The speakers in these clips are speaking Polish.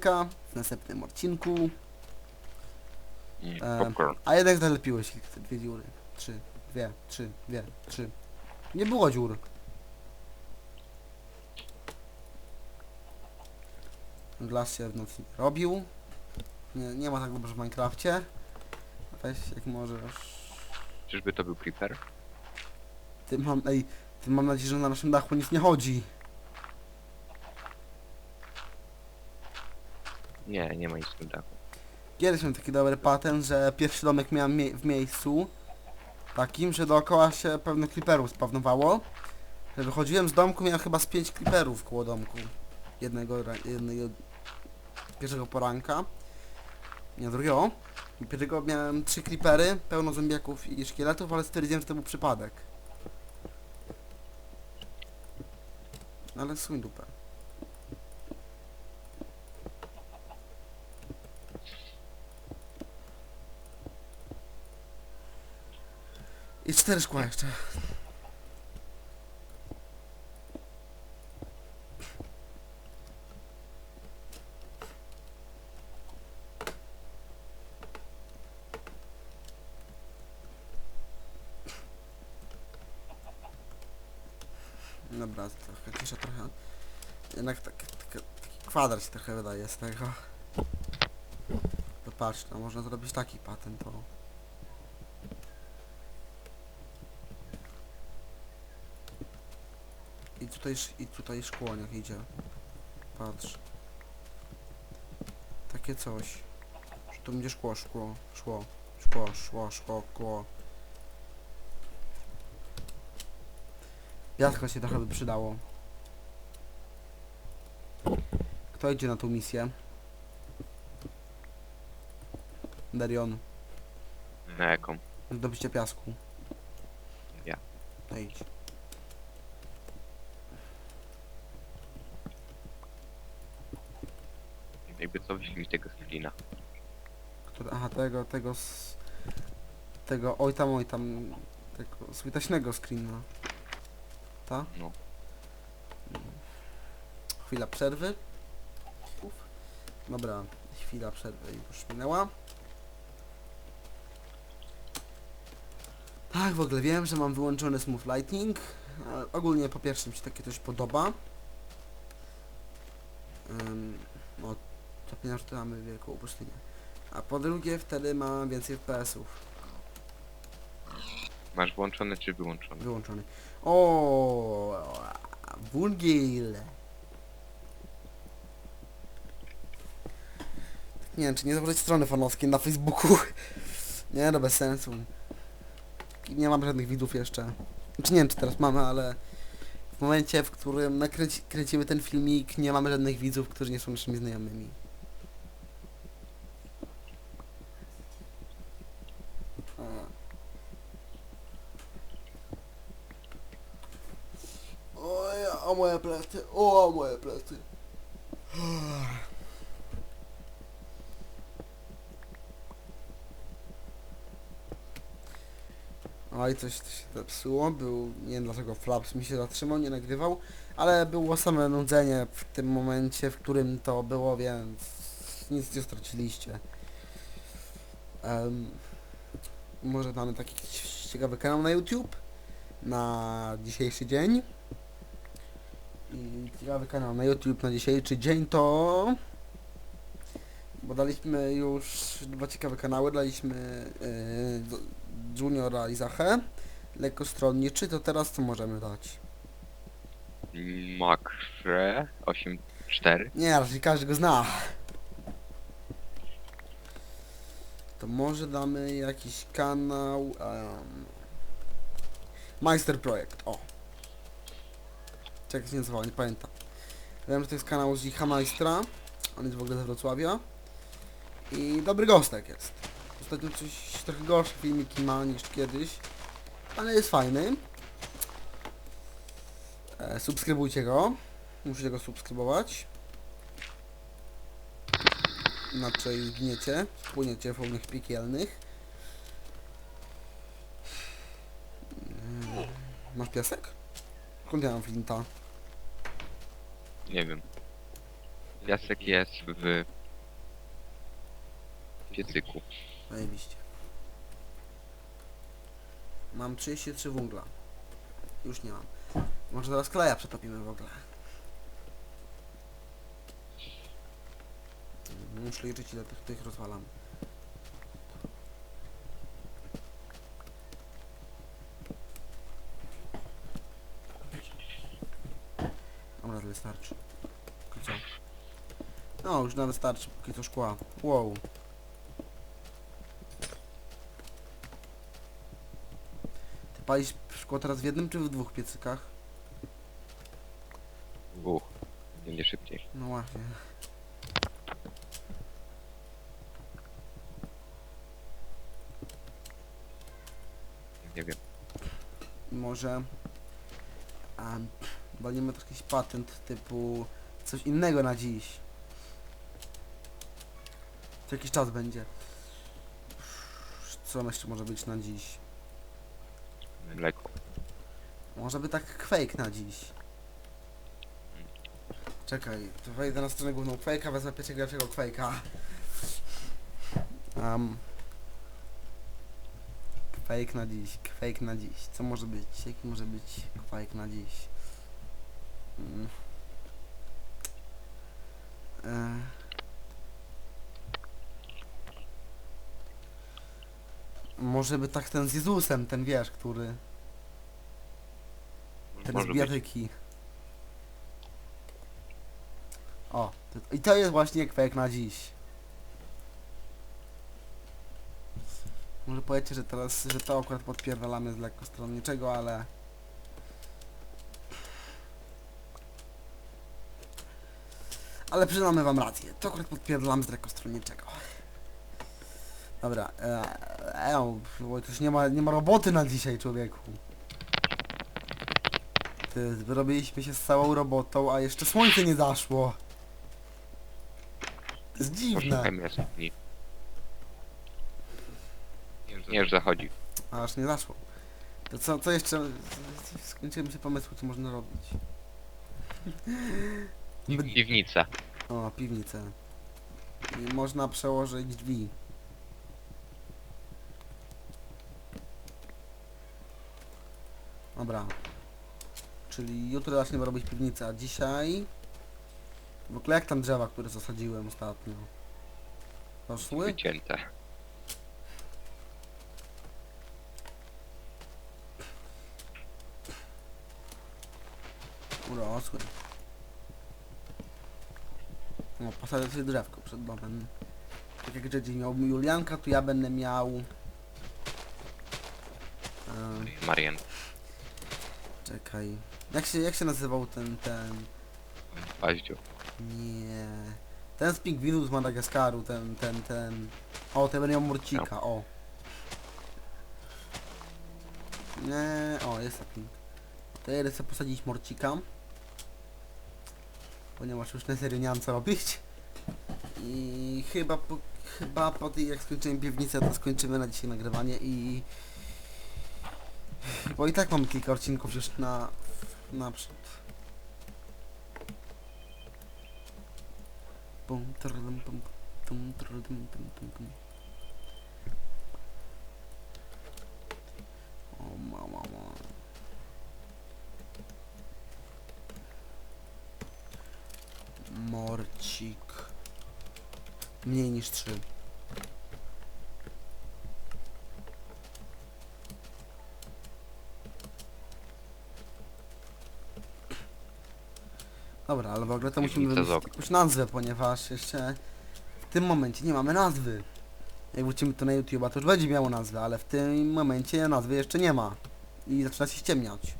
Poranka w następnym odcinku. Mm, E, popcorn. a jednak zalepiłeś te dwie dziury. Trzy, dwie, trzy, dwie, trzy. Nie było dziur. Glas się w nocy nie robił. Nie, nie ma tak dobrze w Minecrafcie. Weź jak możesz. Czyżby to był creeper? Ty mam, ej, ty mam nadzieję, że na naszym dachu nic nie chodzi. Nie, nie ma nic w tym dachu. Kiedyś miałem taki dobry patent, że pierwszy domek miałem mie w miejscu takim, że dookoła się pewne creeperów spawnowało. Że wychodziłem z domku, miałem chyba z pięć creeperów koło domku. Jednego, jednego pierwszego poranka. Nie, drugiego. I pierwszego miałem trzy creepery, pełno zombiaków i szkieletów, ale stwierdziłem, że to był przypadek. Ale suń dupę. I cztery szkła jeszcze. Dobra, trochę cisza trochę. Jednak tak, tak, taki kwadrat się trochę wydaje z tego. Popatrz, no można zrobić taki patent, to... tutaj, i tutaj szkło niech idzie. Patrz. Takie coś. Że tu będzie szkło, szkło, szło, szkło, szło, szkło, szkło. Piasko się trochę by przydało. Kto idzie na tą misję? Darion. Na jaką? Zdobycie piasku. Ja. To idź. Jakby co, mi tego screena. Który, aha, tego, tego z... Tego, oj tam, oj tam... Tego switaśnego screena. Ta? No. Chwila przerwy. Uf. Dobra, chwila przerwy już minęła. Tak, w ogóle wiem, że mam wyłączony Smooth Lighting. ale Ogólnie po pierwsze mi się takie coś podoba. Um, no, to ponieważ tu mamy wielką pustynię. A po drugie wtedy mam więcej FPS-ów. Masz włączony czy wyłączony? Wyłączony. O, Wulgil. Nie wiem, czy nie założyć strony fanowskiej na Facebooku. Nie, no bez sensu. Nie mam żadnych widzów jeszcze. Znaczy nie wiem, czy teraz mamy, ale w momencie, w którym nakręci, kręcimy ten filmik, nie mamy żadnych widzów, którzy nie są naszymi znajomymi. A. O, ja, o moje plecy, o moje plecy. Oj, coś, się zepsuło, był, nie wiem dlaczego Flaps mi się zatrzymał, nie nagrywał, ale było same nudzenie w tym momencie, w którym to było, więc nic nie straciliście. Em, może mamy taki ciekawy kanał na YouTube na dzisiejszy dzień. I ciekawy kanał na YouTube na dzisiejszy dzień to... Bo daliśmy już dwa ciekawe kanały, daliśmy yy, Juniora i Zachę, lekkostronniczy, to teraz co możemy dać? Makre 8.4 Nie, raczej każdy go zna. To może damy jakiś kanał... Um, Meister Projekt, o. Czy jak się nazywał, nie pamiętam. Wiem, że to jest kanał z Icha Majstra. On jest w ogóle ze Wrocławia. I dobry gostek jest. Ostatnio coś trochę gorsze filmiki ma niż kiedyś. Ale jest fajny. E, subskrybujcie go. Musicie go subskrybować. Inaczej zgniecie, spłyniecie w ogniach piekielnych. Mm, Masz piasek? Skąd ja mam flinta? Nie wiem. Piasek jest w piecyku. Zajebiście. Mam 33 węgla. Już nie mam. Może teraz kleja przetopimy w ogóle. Muszę liczyć ile tych, tych rozwalam. Wystarczy. Póki co. No, już nawet starczy, póki co szkła. Wow. Ty palisz szkło teraz w jednym czy w dwóch piecykach? Dwóch. Będzie szybciej. No właśnie. Nie wiem. Może um, walimy też jakiś patent typu coś innego na dziś. Co jakiś czas będzie. Co jeszcze może być na dziś? Mleko. Może by tak Quake na dziś. Czekaj, to wejdę na stronę główną Quake'a, wezmę pierwszego lepszego Quake'a. Um, Quake na dziś, Quake na dziś. Co może być? Jaki może być Quake na dziś? Mm. E. Może by tak ten z Jezusem, ten wiesz, który... Ten z Może być. bijatyki. O, to, i to jest właśnie kwek na dziś. Może powiecie, że teraz, że to akurat podpierdalamy z lekkostronniczego, ale... Ale przyznamy wam rację, to akurat podpierdalamy z lekkostronniczego. Dobra, e, e, bo to już nie ma, nie ma roboty na dzisiaj, człowieku. Ty, wyrobiliśmy się z całą robotą, a jeszcze słońce nie zaszło. To jest dziwne. Poszukajmy jaskini. Nie, już zachodzi. A aż nie zaszło. To co, co jeszcze? Skończyłem się pomysłu, co można robić. Piwnica. O, piwnicę. I można przełożyć drzwi. Dobra. Czyli jutro zaczniemy robić piwnicę, a dzisiaj... W ogóle jak tam drzewa, które zasadziłem ostatnio? Poszły? Wycięte. Urosły. O, posadzę sobie drzewko przed domem. Tak jak Jedzi miał Julianka, to ja będę miał... Em, Marian. czekaj. Jak się, jak się nazywał ten, ten... Paździu. Nie... Ten z pingwinów z Madagaskaru, ten, ten, ten... O, ten będzie miał Murcika, o. Nie, o, jest taki. To ja chcę posadzić Morcika. Ponieważ już na nie mam co robić. I chyba po, chyba po tej jak skończyłem piwnicę, to skończymy na dzisiaj nagrywanie i... Bo i tak mamy kilka odcinków już na... naprzód. Pum, trudum, pum, tum, trudum, tum. Mniej niż trzy. Dobra, ale w ogóle to musimy Piwnica z wymyślić jakąś nazwę, ponieważ jeszcze w tym momencie nie mamy nazwy. Jak wrócimy to na YouTube'a, to już będzie miało nazwę, ale w tym momencie nazwy jeszcze nie ma. I zaczyna się ściemniać.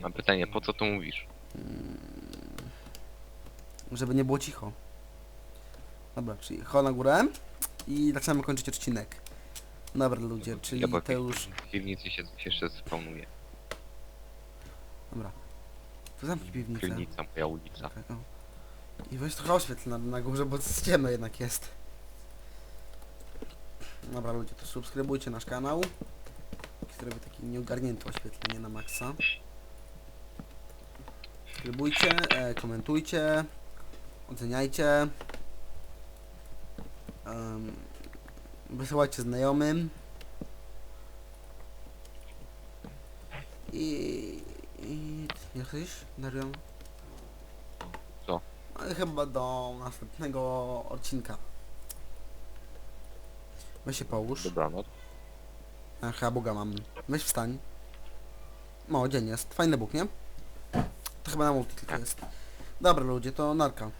Mam pytanie, po co to mówisz? Żeby nie było cicho. Dobra, czyli ho na górę i zaczynamy kończyć odcinek. Dobra ludzie, czyli Ja to już... w piwnicy się, jeszcze spawnuje. Dobra. To zamknij piwnicę. Piwnica, moja ulica. Czekaj, o. I weź trochę oświetl na, na górze, bo ciemno jednak jest. Dobra ludzie, to subskrybujcie nasz kanał. Zrobię taki nieogarnięty oświetlenie na maksa. Subskrybujcie, e, komentujcie. oceniajcie. Um, wysyłajcie znajomym. I... i nie chcesz, Darion? Co? No i chyba do następnego odcinka. Weź się połóż. Dobranoc. A, chyba Boga mam. Weź wstań. No, dzień jest. Fajny Bóg, nie? To chyba na multi tylko jest. Dobra ludzie, to narka.